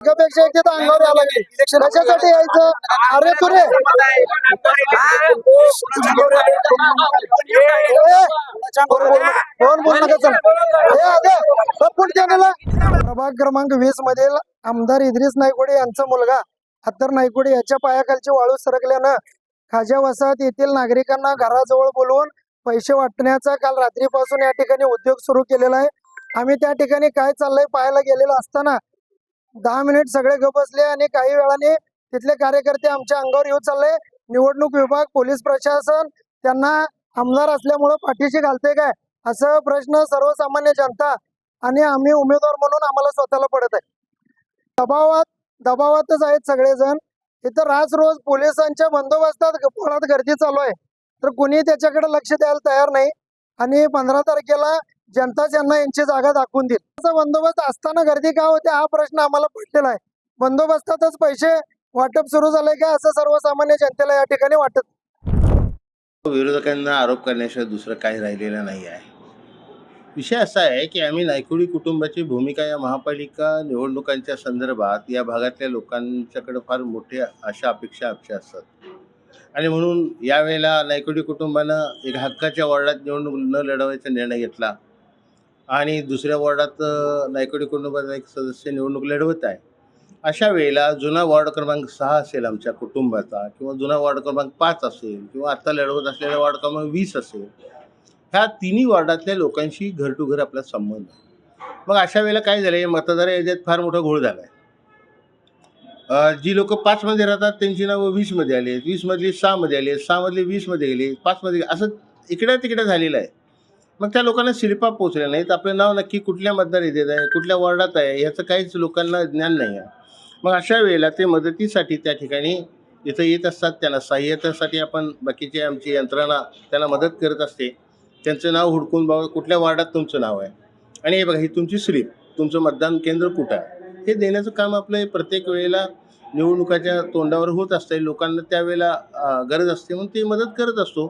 एकापेक्षा एक तिथं अंगावर यायला लागले. कशासाठी यायचं. अरे तुरे बोल नका चॅनेलला. प्रभाग क्रमांक वीस मधील आमदार इद्रिस नायकोडे यांचा मुलगा अत्तर नायकोडे याच्या पायाखालची वाळू सरकल्यानं खाज्या वसाहत येथील नागरिकांना घराजवळ बोलवून पैसे वाटण्याचा काल रात्रीपासून या ठिकाणी उद्योग सुरू केलेला आहे. आम्ही त्या ठिकाणी काय चाललंय पाहायला गेलेलो असताना दहा मिनिट सगळे गप बसले आणि काही वेळाने तिथले कार्यकर्ते आमच्या अंगावर येऊ चालले. निवडणूक विभाग पोलीस प्रशासन त्यांना आमदार असल्यामुळं पाठीशी घालते काय? असं प्रश्न सर्वसामान्य जनता आणि आम्ही उमेदवार म्हणून आम्हाला स्वतःला पडत आहे. दबावात दबावातच आहेत सगळेजण. इथं राज रोज पोलिसांच्या बंदोबस्तात ग- गर्दी चालू आहे. तर कुणी त्याच्याकडे लक्ष द्यायला तयार नाही. आणि पंधरा तारखेला जनता ज्यांना यांची जागा दाखवून देईल. बंदोबस्त असताना गर्दी का होते हा प्रश्न आम्हाला पडलेला आहे. बंदोबस्तातच पैसे वाटप सुरू झालंय का असं सर्वसामान्य जनतेला या ठिकाणी वाटत विरोधकांना आरोप करण्याशिवाय दुसरं काही राहिलेलं नाही आहे. विषय असा आहे की आम्ही नायकुडी कुटुंबाची भूमिका या महापालिका निवडणुकांच्या संदर्भात या भागातल्या लोकांच्याकडे फार मोठ्या अशा अपेक्षा अपेक्षा असतात. आणि म्हणून यावेळेला नायकुडी कुटुंबानं एक हक्काच्या वॉर्डात निवडणूक न लढवायचा निर्णय घेतला. आणि दुसऱ्या वॉर्डात नायकोडी कुटुंबाचा एक सदस्य निवडणूक लढवत आहे. अशा वेळेला जुना वॉर्ड क्रमांक सहा असेल आमच्या कुटुंबाचा किंवा जुना वॉर्ड क्रमांक पाच असेल किंवा आत्ता लढवत असलेला वॉर्ड क्रमांक वीस असेल ह्या तिन्ही वॉर्डातल्या लोकांशी घर टू घर आपला संबंध आहे. मग अशा वेळेला काय झालं मतदार याच्यात फार मोठा घोळ झाला आहे जी लोक पाचमध्ये राहतात त्यांची नावं वीसमध्ये आली आहेत. वीसमधली सहामध्ये आली आहेत सहामधली वीसमध्ये गेली पाचमध्ये असं इकडं तिकडं झालेलं आहे. मग त्या लोकांना शिल्पा पोचल्या नाहीत. आपलं नाव नक्की कुठल्या मतदारतेत आहे कुठल्या वॉर्डात आहे याचं काहीच लोकांना ज्ञान नाही आहे. मग अशा वेळेला ते मदतीसाठी त्या ठिकाणी इथं येत असतात. त्यांना सहाय्यतेसाठी आपण बाकीची आमची यंत्रणा त्यांना मदत करत असते. त्यांचं नाव हुडकून बाबा कुठल्या वार्डात तुमचं नाव आहे. आणि हे बघा ही तुमची स्लिप तुमचं मतदान केंद्र कुठं आहे? हे देण्याचं काम आपलं हे प्रत्येक वेळेला निवडणुकाच्या तोंडावर होत असतं लोकांना त्यावेळेला गरज असते म्हणून ते मदत करत असतो.